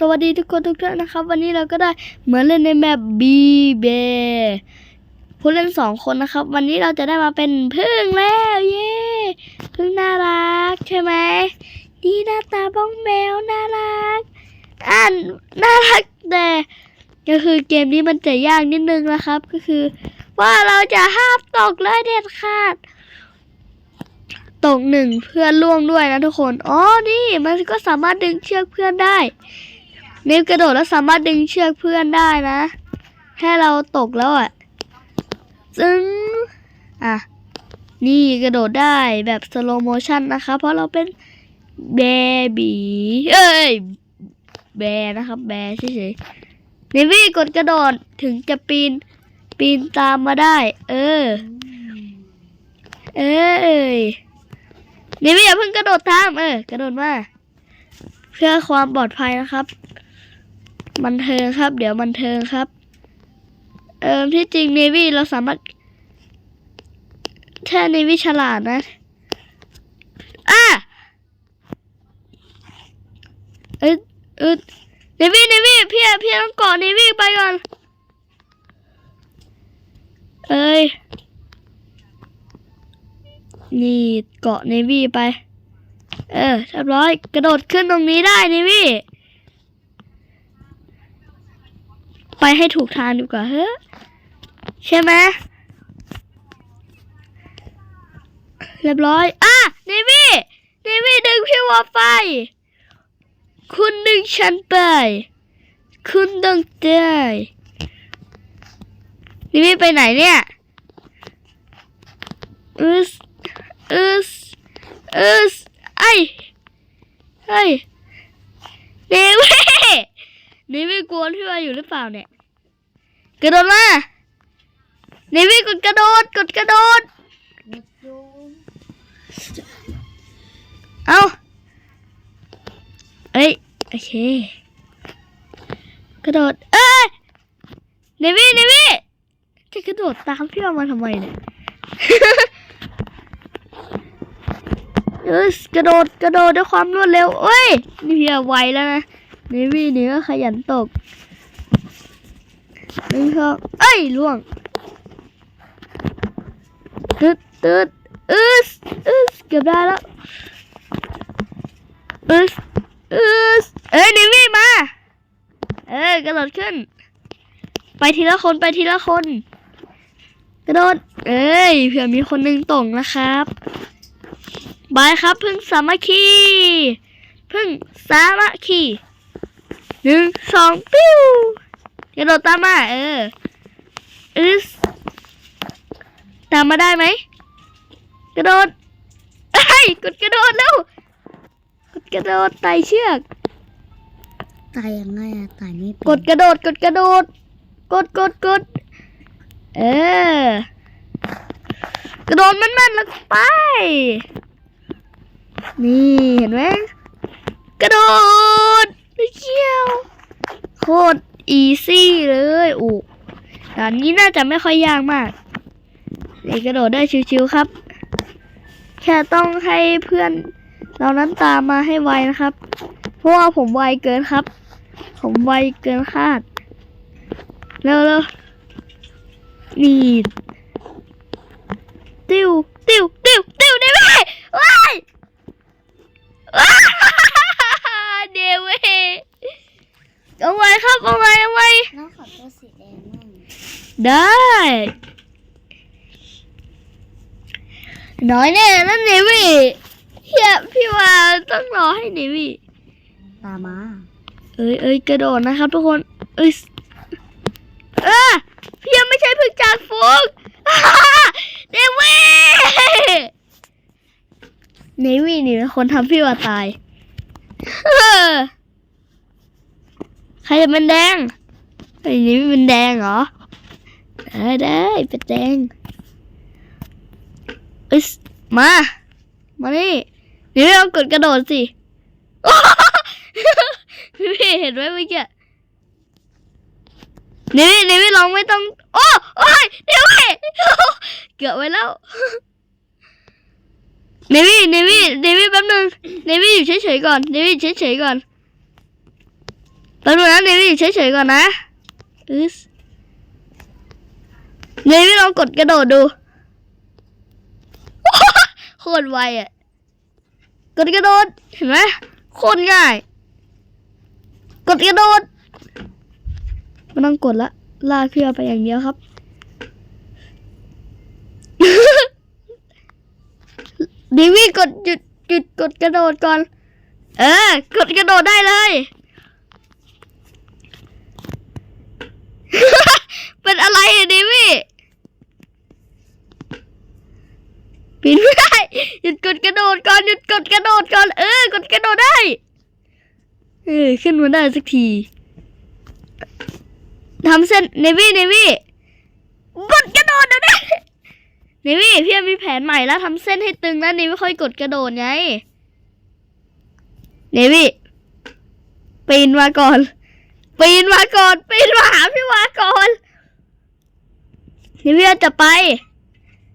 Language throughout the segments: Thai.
สวัสดีทุกคนทุกท่านนะครับ วันนี้เราก็ได้เหมือนเล่นในแมปบีเบผู้เล่นสองคนนะครับ วันนี้เราจะได้มาเป็นพึ่งแล้วเย้พึ่งน่ารักใช่ไหมนี่หน้าตาบ้องแมวน่ารักอ่านน่ารักแต่ก็คือเกมนี้มันจะยากนิดนึงนะครับ ก็คือ ว่าเราจะห้ามตกเลยเด็ดขาดตกหนึ่งเพื่อนล่วงด้วยนะทุกคน อ๋อ นี่มันก็สามารถดึงเชือกเพื่อนได้ นิ้วกระโดดแล้วสามารถดึงเชือกเพื่อนได้นะแค่เราตกแล้วอะซึ่งอะ นี่กระโดดได้แบบสโลโมชันนะคะ เพราะเราเป็นเบบีเอ้ย แบนะครับ แบร์เฉยๆเนวี่กดกระโดดถึงจะปีน ปีนตามมาได้ เออ เอ้ยเนวี่อย่าเพิ่งกระโดดตาม เออ กระโดดมาเพื่อความปลอดภัยนะครับ บันเทิงครับ เดี๋ยวบันเทิงครับ เอ่อที่จริงเนวี่เราสามารถแค่เนวี่ฉลาดนะอะเอ้ยเอ้ยเนวี่เนวี่พี่พี่ต้องเกาะเนวี่ไปก่อนเอ้ย นี่เกาะเนวี่ไป เออเรียบร้อย กระโดดขึ้นตรงนี้ได้เนวี่ ไปให้ถูกทางดีกว่าเฮ้ใช่ไหมเรียบร้อย อะเนวี่เนวี่ดึงพี่วอลไฟคุณดึงฉันไป คุณต้องได้เนวี่ไปไหนเนี่ยอึสอึสอึสไอไอเนวี่ นวี่กวพี่วาอยู่หรือเปล่าเนี่ยกระโดดมานวี่กดกระโดดกดกระโดดเอาเอ้ยโอเคกระโดดเอ้ยเนวี่เนวี่จะกระโดดตามพี่วามาทำไมเนี่ยเออกระโดดกระโดดด้วยความรวดเร็วเอ้ยนี่พี่ไวแล้วนะ เนวี่นี่ก็ขยันตกนึ่งสองเอ้ยล่วงตึ๊ดตึ๊ดอึสอึสเกือบได้แล้วอึสอึสเอ้ยเนวี่มา เอ้ยกระโดดขึ้น ไปทีละคนไปทีละคน กระโดด เอ้ยเผื่อมีคนหนึ่งตกนะครับบายครับพึ่งสามัคคีพึ่งสามัคคี หนึ่งสองปิ้วกระโดดตามมาเอออึสตามมาได้ไหมกระโดดเอ้ยกดกระโดดแล้วกดกระโดดไต่เชือกตายยังไงอะตายไม่เป็นกดกระโดดกดกระโดด กดกดกดเออกระโดดมันๆแล้วก็ไป นี่เห็นไหมกระโดด เชี่ยว โคตรอีซี่เลยอู้ด่านนี้น่าจะไม่ค่อยยากมาก เลยกระโดดได้ชิวๆครับ แค่ต้องให้เพื่อนเรานั้นตามมาให้ไวนะครับ เพราะว่าผมไวเกินครับ ผมไวเกินคาด เร็วเร็วนี่ติ้วติ้วติ้วติ้วได้ไหมว้ายว้ายเดวเว้ย เอาไว้ครับเอาไว้เอาไว้ น้องขอตัวสีแดงมั่งได้ น้อยแน่นั่นเนวี่เฮียพี่ว่าต้องรอให้เนวี่ตามมาเอ้ยเอ้ยกระโดดนะครับทุกคน เอ้ยเออพี่ยังไม่ใช่พึ่งจากฟุกเนวี่เนวี่นี่เป็นคนทำพี่ว่าตายเออ ใครจะเป็นแดงไอ้นี่เป็นแดงเหรอ ได้ได้เป็นแดงเอ้ยมา มานี่เดี๋ยวเรากดกระโดดสิพี่เห็นไหมเมื่อกี้นี่นี่พี่ลองไม่ต้อง โอ้โอ้ยเดี๋ยวพี่เกือบไว้แล้วเนวี่เนวี่เนวี่แป๊บนึงเนวี่อยู่เฉยๆก่อนเนวี่เฉยๆก่อน แป๊บนึงนะเนวี่เฉยๆก่อนนะอึสเนวี่ลองกดกระโดดดูโคตรไวอะกดกระโดดเห็นไหมโคตรง่าย กดกระโดดไม่ต้องกดละลากเครื่อไปอย่างเดียวครับดีวี่กดหยุดหยุดกดกระโดดก่อน เออ กดกระโดดได้เลย เป็นอะไรอะดีวี่ปีนไม่ได้หยุดกดกระโดดก่อนหยุดกดกระโดดก่อนเออกดกระโดดได้เออขึ้นมาได้สักทีทำเส้นเนวี่เนวี่กดกระโดดเดี๋ยวนี้เนวี่พี่มีแผนใหม่แล้วทำเส้นให้ตึงแล้วเนวี่ค่อยกดกระโดดไงเนวี่ปีนมาก่อนปีนมาก่อนปีนมาหาพี่วาก่อน เนวี่จะไป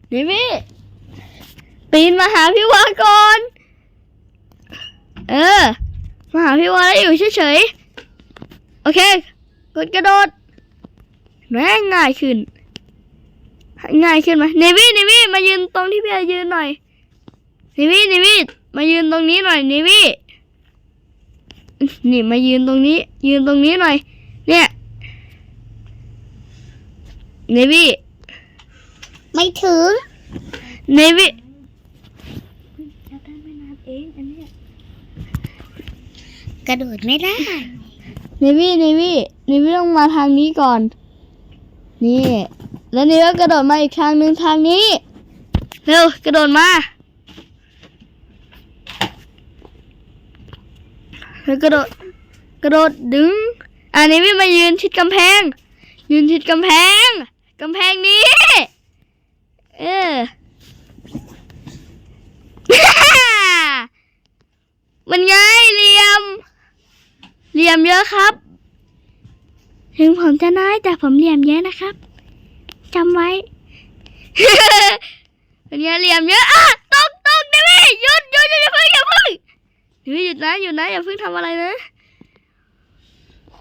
เนวี่ปีนมาหาพี่วาก่อน เออ มาหาพี่วาแล้วอยู่เฉยๆ โอเค กดกระโดด แม่ง่ายขึ้น ง่ายขึ้นไหมเนวี่เนวี่มายืนตรงที่พี่ยืนหน่อยเนวี่เนวี่มายืนตรงนี้หน่อยเนวี่นี่มายืนตรงนี้ ยืนตรงนี้หน่อย เนี่ยเนวี่ ไม่ถึงเนวี่จะได้ไม่นานเองอันเนี้ยกระโดดไม่ได้ เนวี่เนวี่เนวี่ต้องมาทางนี้ก่อน นี่ แล้วเนวี่ก็กระโดดมาอีกทางหนึ่งทางนี้ เร็วกระโดดมา แล้วกระโดด กระโดดดึง อ่าเนวี่มายืนชิดกำแพง ยืนชิดกำแพง กำแพงนี้ เออ มันไงเหลี่ยม เหลี่ยมเยอะครับ ถึงผมจะน้อยแต่ผมเหลี่ยมเยอะนะครับจำไว้เป็นไงเหลี่ยมเยอะอะตกตกดิพี่หยุดหยุดหยุดอย่าเพิ่งอย่าเพิ่งเดี๋ยวหยุดนะหยุดนะอย่าเพิ่งทำอะไรนะ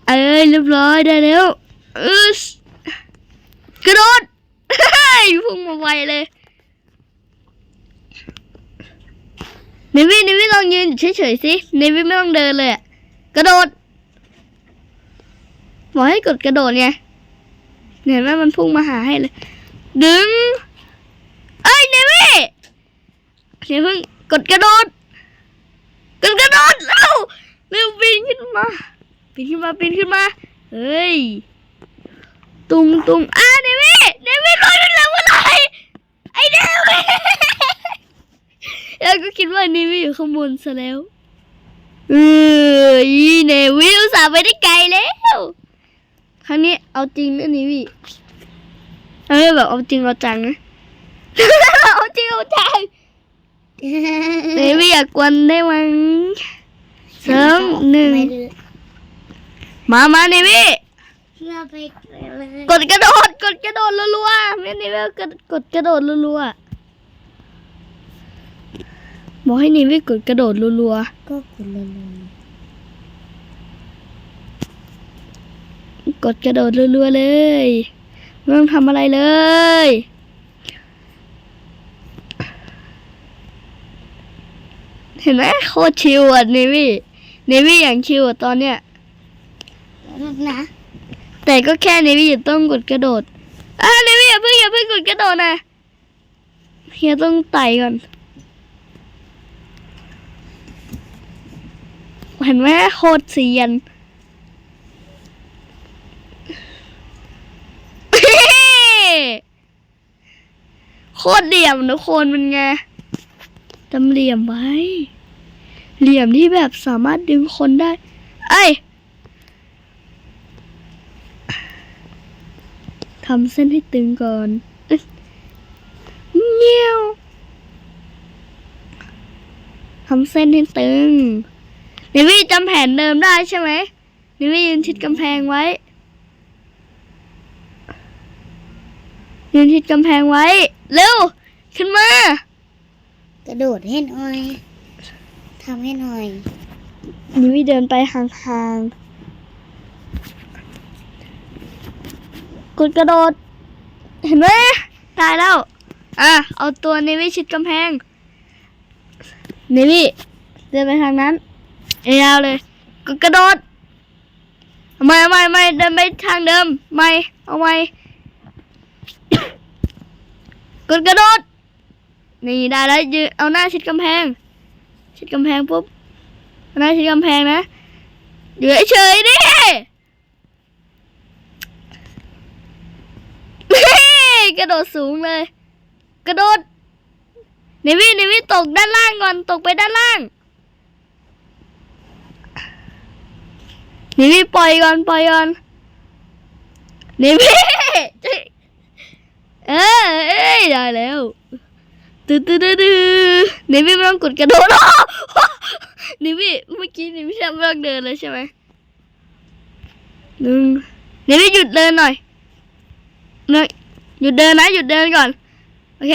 เอ้ยเรียบร้อยได้แล้วอึสกระโดด พุ่งมาไวเลยเนวี่เนวี่ลองยืนเฉยๆสิเนวี่ไม่ต้องเดินเลยกระโดดบอกให้กดกระโดดไงเห็นไหมมันพุ่งมาหาให้เลย ดึง เอ้ยเนวี่เดี๋ยวเพิ่งกดกระโดดกดกระโดดเร็วเร็วปีนขึ้นมาปีนขึ้นมาปีนขึ้นมา เฮ้ย ตุงตุงอะเนวี่เนวี่ลอยไปแล้วอะไรไอ้เนวี่แล้วก็คิดว่าเนวี่อยู่ข้างบนซะแล้วเอออีเนวิลสาห์ไปได้ไกลแล้วครั้งนี้เอาจริงนะนี่วิเออแบบเอาจริงเอาจังนะเอาจริงเอาจังเนวิอยากกวนได้มั้งสองหนึ่งไม่เลยมามาเนวิ เพื่อไปเลยกดกระโดด กดกระโดดรัวๆไม่เนวิกดกดกระโดดรัวๆบอกให้เนวิกดกระโดดรัวๆก็กดเลยกดกระโดดรัวๆเลยไม่ต้องทำอะไรเลยเห็นไหมโคตรชิวอะเนวี่เนวี่อย่างชิวอะตอนเนี้ยนะ แต่ก็แค่เนวี่อย่าต้องกดกระโดดอ่าเนวี่อย่าเพิ่งอย่าเพิ่งกดกระโดดนะเฮียต้องไต่ก่อนเห็นไหมโคตรเซียนโคตรเหลี่ยมนะคนมันไงจำเหลี่ยมไว้ เหลี่ยมที่แบบสามารถดึงคนได้ เอ้ย ทำเส้นให้ตึงก่อนอึ๊ะเงี้ยวทำเส้นให้ตึงเนวี่จำแผนเดิมได้ใช่ไหมเนวี่ยืนชิดกำแพงไว้ ยืนชิดกำแพงไว้ เร็ว ขึ้นมา กระโดดให้หน่อย ทำให้หน่อยนิวิเดินไปห่าง กดกระโดด เห็นไหมตายแล้ว อะ เอาตัวเนวี่ชิดกำแพง เนวี่เดินไปทางนั้นยาวเลยกดกระโดดไม่ไม่ไม่เดินไปทางเดิม ไม่เอาไม่กดกระโดด นี่ได้แล้วยืนเอาหน้าชิดกำแพง ชิดกำแพงปุ๊บเอาหน้าชิดกำแพงนะอยู่เฉยๆดิ กระโดดสูงเลย กระโดดเนวี่เนวี่ตกด้านล่างก่อนตกไปด้านล่างเนวี่ปล่อยก่อนปล่อยก่อนเนวี่เออเอ้ยได้แล้วตื้อตื้อตื้อเนวี่ไม่ต้องกดกระโดดเนวี่เมื่อกี้เนวี่ไม่ต้องเดินเลยใช่ไหมหนึ่งเนวี่หยุดเดินหน่อยหนึ่ง หยุดเดินนะหยุดเดินก่อน โอเค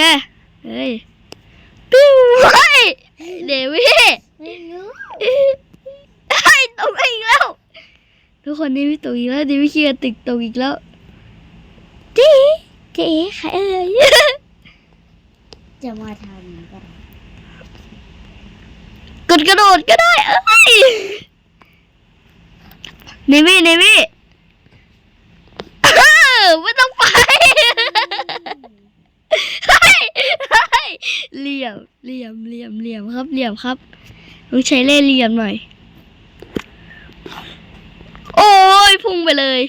เฮ้ยปิ้วเฮ้ยเดวี่ไอ้ตกอีกแล้ว ทุกคนเดวี่ตกอีกแล้วเดวี่ขี้ติกตกอีกแล้วจีจ๊ใครเอ่ยจะมาทำก็ได้กดกระโดดก็ได้เอ้ยเนวี่เนวี่ อไม่ต้องไปเหลี่ยมเหลี่ยมเหลี่ยมเหลี่ยมครับเหลี่ยมครับต้องใช้เล่เหลี่ยมหน่อย โอ้ยพุ่งไปเลย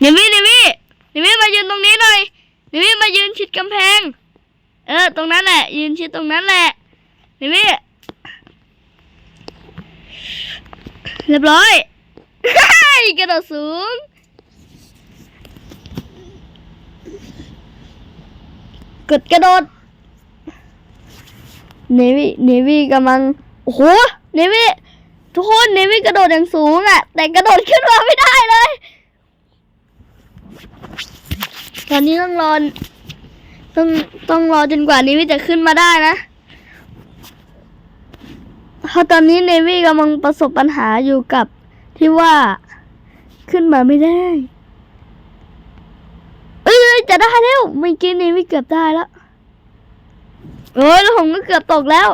เนวี่เนวี่เนวี่มายืนตรงนี้หน่อยเนวี่มายืนชิดกำแพง เออ ตรงนั้นแหละ ยืนชิดตรงนั้นแหละเนวี่เรียบร้อย กระโดดสูง กดกระโดด เนวี่เนวี่กำลัง โอ้โห เนวี่ทุกคนเนวี่กระโดดอย่างสูงอะแต่กระโดดขึ้นมาไม่ได้เลย ตอนนี้ต้องรอ ต้องต้องรอจนกว่าเนวี่จะขึ้นมาได้นะเพราะตอนนี้เนวี่กำลังประสบปัญหาอยู่กับที่ว่า ขึ้นมาไม่ได้ เอ้ยจะได้แล้วเมื่อกี้เนวี่เกือบได้แล้วโอ้ยแล้วผมก็เกือบตกแล้ว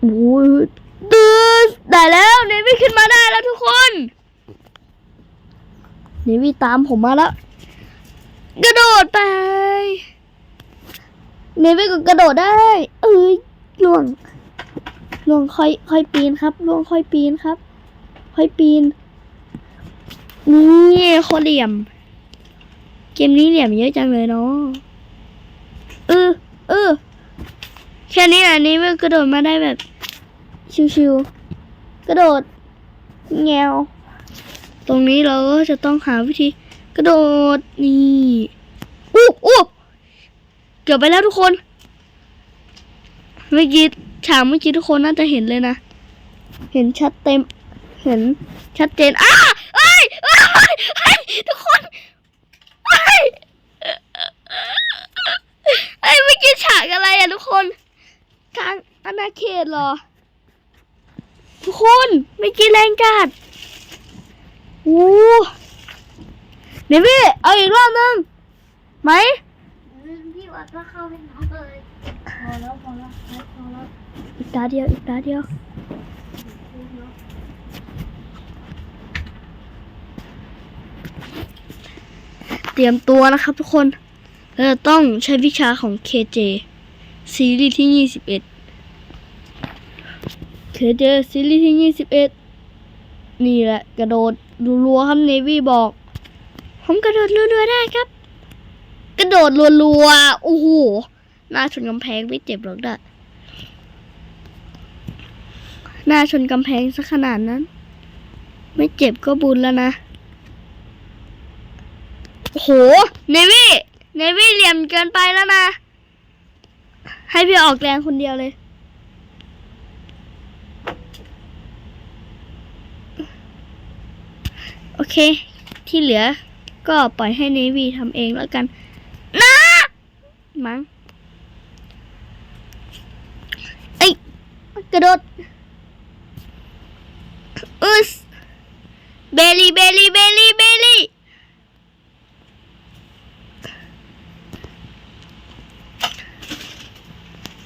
โอ้ยตื่นได้แล้วเนวี่ขึ้นมาได้แล้วทุกคนเนวี่ตามผมมาแล้ว กระโดดไปเนวี่ก็กระโดดได้ เอ้ยล่วงล่วงค่อยค่อยปีนครับล่วงค่อยปีนครับ ค่อยปีน นี่โคตรเหลี่ยม เกมนี้เหลี่ยมเยอะจังเลยเนาะเออเออแค่นี้อันนี้มันกระโดดมาได้แบบ ชิวๆกระโดดแงวตรงนี้เราก็จะต้องหาวิธี กระโดดนี่อู้อู้เกือบไปแล้วทุกคนเมื่อกี้ฉากเมื่อกี้ทุกคนน่าจะเห็นเลยนะ เห็นชัดเต็ม เห็นชัดเจนอ้าเอ้ยเอ้ยเอ้ยทุกคนเอ้ยเอ้ยเมื่อกี้ฉากอะไรอะทุกคนทางอาณาเขตเหรอ ทุกคนเมื่อกี้แรงจัดโอ้เนวี่เอาอีกรอบนึงไหมพี่วัดก็เข้าให้น้องเลยพอแล้วพอแล้วพอแล้วอีกตาเดียวอีกตาเดียว เตรียมตัวนะครับทุกคน เราจะต้องใช้วิชาของ KJ ซีรีส์ที่ 21 KJ ซีรีส์ที่ 21 นี่แหละ กระโดดรัวๆครับเนวี่บอก ผมกระโดดรัวๆได้ครับ กระโดดรัวๆโอ้โหหน้าชนกำแพงไม่เจ็บหรอกด้ะหน้าชนกำแพงซะขนาดนั้น ไม่เจ็บก็บุญแล้วนะ โหเนวี่เนวี่เหลี่ยมเกินไปแล้วนะ ให้พี่ออกแรงคนเดียวเลยโอเค ที่เหลือก็ปล่อยให้เนวี่ทำเองแล้วกัน นะ มั้งเอ้กระโดดอึสเบลลี่เบลลี่เบลลี่เบลีลี่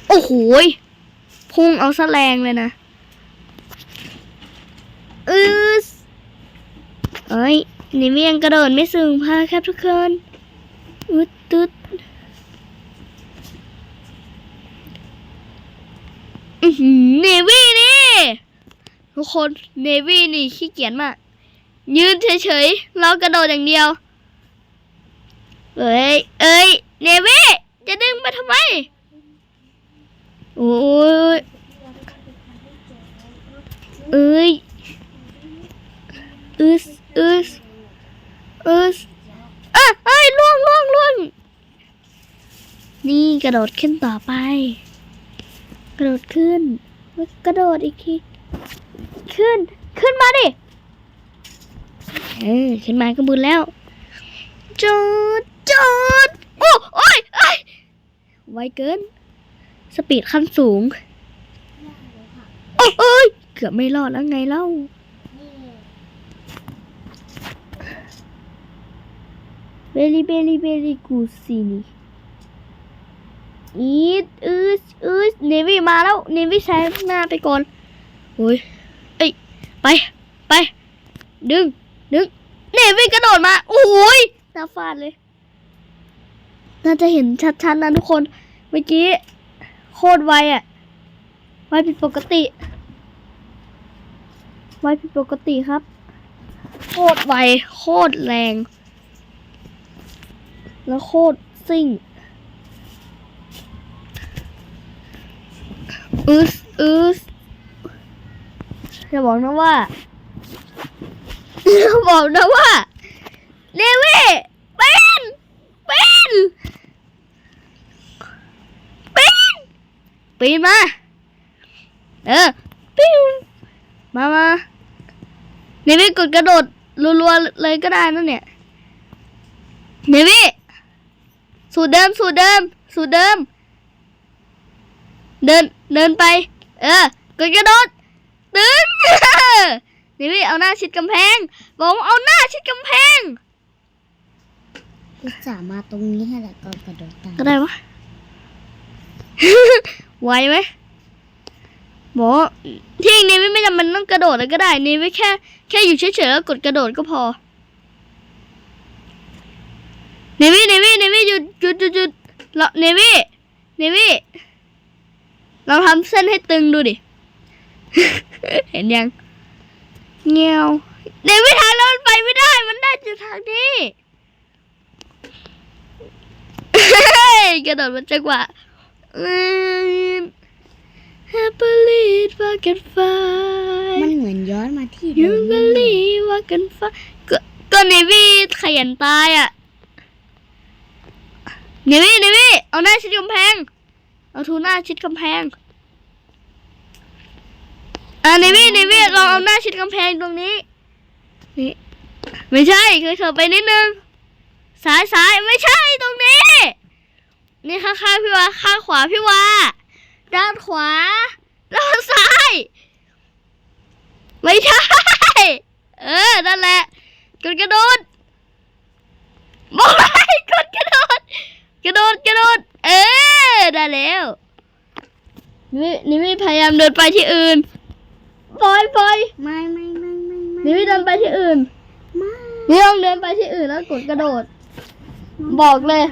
โอ้โห ยพุ่งเอาซะแรงเลยนะอือเอ้ยนี่มียงกระโดดไม่สูงพาครับทุกคนอึดตึดเนวี่นี่ ทุกคนเนวี่นี่ขี้เกียจมาก ยืนเฉยๆเรากระโดดอย่างเดียว เอ้ย เอ้ย เนวี่จะดึงมาทำไม โอ้ยเอ้ยอึสอึสอึสเอ้ยเอ้ยล่วงล่วงล่วงนี่กระโดดขึ้นต่อไป กระโดดขึ้น กระโดดอีกที ขึ้น ขึ้นมาดิ เออขึ้นมาก็บุญแล้วจอดจอดโอ้โอ้ยเอ้ยไวเกิน สปีดขั้นสูงโอ้เอ้ยเกือบไม่รอดแล้วไงเล่าเบลลี่เบลลี่เบลลี่กูซีนี่อีดอืสอืสเนวี่มาแล้วเนวี่ใช้หน้าไปก่อนโอ้ยเอ้ยไปไป ดึงดึงเนวี่กระโดดมาโอ้ยหน้าฟาดเลย น่าจะเห็นชัดๆนะทุกคน เมื่อกี้โคตรไวอะไวผิดปกติ ไวผิดปกติครับ โคตรไว โคตรแรง แล้วโคตรซิ่งอึสอึสจะบอกนะว่าจะบอกนะว่า เนวี่เป็น เป็น เป็น ปีนมา เออ ปิ้ว มามาเนวี่กดกระโดดรัวๆเลยก็ได้นั่นเนี่ย เนวี่ สูตรเดิม สูตรเดิม สูตรเดิม เดิน เดินไป เออ กดกระโดด ตึงเนวี่เอาหน้าชิดกำแพง บอกว่าเอาหน้าชิดกำแพงอุตส่าห์มาตรงนี้ให้แล้วก็กระโดดตามก็ได้วะ ไหวไหมบอกที่นี้ไม่ไม่จำเป็นต้องกระโดดเลยก็ได้นี่ไม่แค่แค่อยู่เฉยๆแล้วกดกระโดดก็พอเนวี่เนวี่เนวี่หยุดหยุดหยุดหยุดเราเนวี่เนวี่เราทำเส้นให้ตึงดูดิ เห็นยังเงี้ยวเนวี่ทางเรามันไปไม่ได้ มันได้จากทางนี้กระโดดมันจังหวะ อืม Happily walk and มัน fly เหมือนย้อนมาที่ You เดิม believe walk and fly ก็ก็เนวี่ขยันตายอะเนวี่เนวี่เอาหน้าชิดกำแพง เอาทูหน้าชิดกำแพง อ่าเนวี่เนวี่ลองเอาหน้าชิดกำแพงตรงนี้ นี่ ไม่ใช่เคยเถิบไปนิดนึง ซ้ายซ้ายไม่ใช่ตรงนี้ นี่ข้างๆพี่วาข้างขวาพี่วาด้านขวาด้านซ้าย ไม่ใช่ เออ นั่นแหละกดกระโดดบอกเลยกดกระโดดกระโดดกระโดดเออได้แล้วนี่นี่ไม่พยายามเดินไปที่อื่นปล่อยปล่อยไม่ไม่ไม่ไม่ไม่นี่ไม่เดินไปที่อื่นไม่นี่ลองเดินไปที่อื่นแล้วกดกระโดด บอกเลย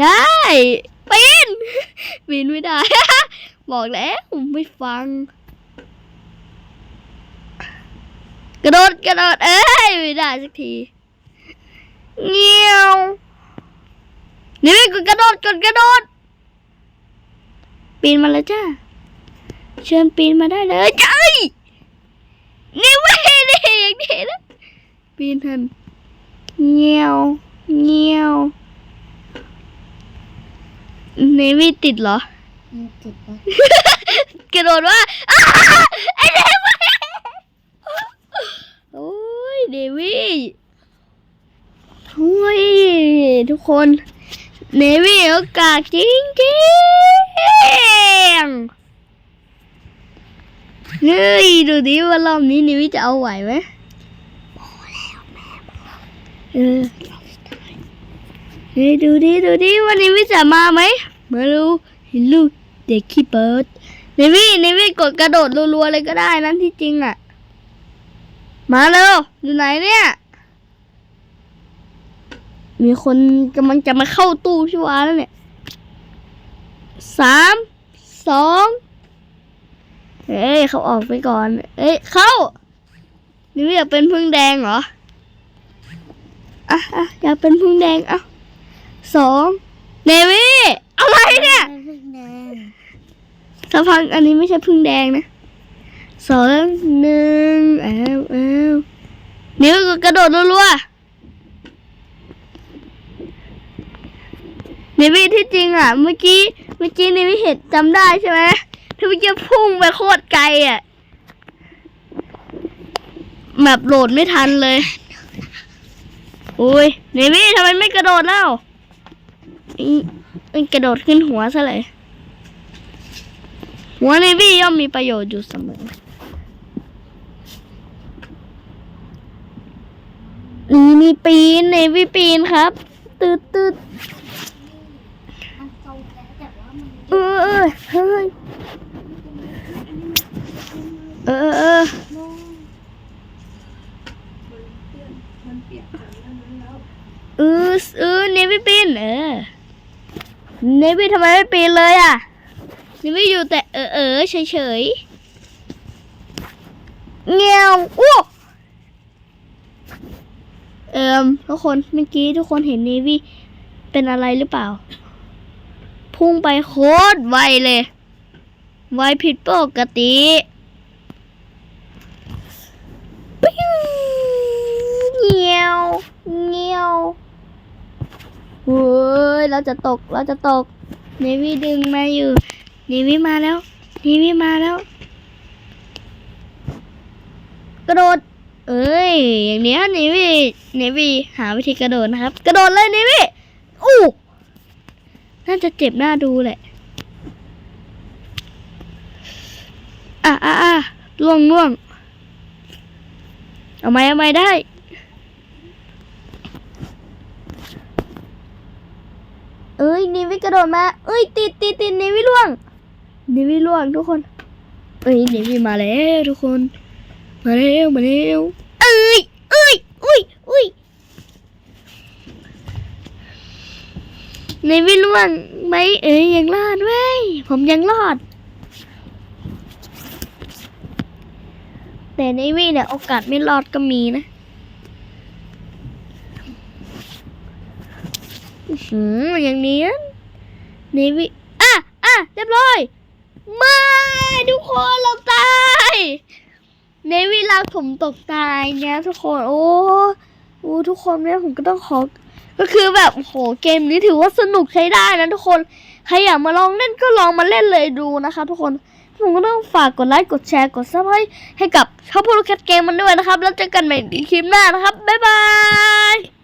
ได้ปีนปีนไม่ได้ บอกแล้วผมไม่ฟัง กระโดดกระโดดเอ้ยไม่ได้สักทีเงี้ยวนี่ไม่กดกระโดดกดกระโดด ปีนมาแล้วจ้าเชิญปีนมาได้เลยจ้านี่ไม่ได้อย่างนี้นะปีนทันเงี้ยวเงี้ยว เนวี่ติดเหรอมันติดปะกระโดดว่าอ้าไอเนวี่โอ้ยเนวี่โอ้ยทุกคนเนวี่โอกาสจริงจริงเฮ้ยดูดิว่ารอบนี้นิวิจะเอาไหวไหมเออ เฮ้ยดูดิดูดิวันนี้วิจะมาไหมมาดูเห็นลูกเด็กขี้เปิดเนวี่เนวี่กดกระโดดรัวๆเลยก็ได้นั่นที่จริงอะ มาเร็วอยู่ไหนเนี่ย มีคนกำลังจะมาเข้าตู้พี่วาแล้วเนี่ยสามสองเฮ้ยเขาออกไปก่อน เอ้ยเข้านี่อยากเป็นพึ่งแดงเหรอ อะอะอยากเป็นพึ่งแดง เอะ สองเนวี่อะไรเนี่ยพึ่งแดงสักพักอันนี้ไม่ใช่พึ่งแดงนะสองหนึ่งอ้าวอ้าวนิ้วกระโดดรัวๆเนวี่ที่จริงอะ เมื่อกี้เมื่อกี้เนวี่เห็นจำได้ใช่ไหมที่เมื่อกี้พุ่งไปโคตรไกลอะแบบโหลดไม่ทันเลย โอ้ยเนวี่ทำไมไม่กระโดดแล้ว อีอีกระโดดขึ้นหัวซะเลย หัวเนวี่ย่อมมีประโยชน์อยู่เสมอนี่มีปีนเนวี่ปีนครับ ตืดตืดมันโตแล้วแต่ว่ามันเออเออเฮ้ย นวี่ทำไมไม่ปีนเลยอะเนวี่อยู่แต่เออเออเฉยเฉยเงี้ยวอ้วเอิมทุกคนเมื่อกี้ทุกคนเห็นเนวี่เป็นอะไรหรือเปล่า พุ่งไปโคตรไวเลย ไวผิดปกติปิ้วเงี้ยวเงี้ยวเฮ้ เราจะตกเราจะตกเนวี่ดึงมาอยู่เนวี่มาแล้วเนวี่มาแล้ว กระโดด เอ้ยอย่างเนี้ยเนวี่เนวี่หาวิธีกระโดดนะครับ กระโดดเลยเนวี่อู้น่าจะเจ็บหน้าดูแหละอะอะอะล่วงล่วงเอาไหมเอาไหมได้ เอ้ยนิวิกระโดดมา เอ้ยติดติดติดนิวิล่วงนิวิล่วงทุกคน เอ้ยนิวิมาแล้วทุกคน มาเร็วมาเร็วเอ้ยเอ้ยอุ้ยอุ้ยนิวิล่วงไหมเอ้ยยังรอดเว้ยผมยังรอด แต่ในวี่เนี่ยโอกาสไม่รอดก็มีนะอื้อ หืออย่างนี้เนวี่อะอะเรียบร้อยไม่ทุกคนเราตายเนวี่ลาผมตกตายเนี่ยทุกคนโอ้โอ้ทุกคนเนี่ยผมก็ต้องขอก็คือแบบโหเกมนี้ถือว่าสนุกใช้ได้นะทุกคนใครอยากมาลองเล่นก็ลองมาเล่นเลยดูนะคะ ทุกคนผมก็ต้องฝากกดไลค์กดแชร์กดซับให้ให้กับช่องพูดแคทเกมมันด้วยนะครับ แล้วเจอกันใหม่ในคลิปหน้านะครับบ๊ายบาย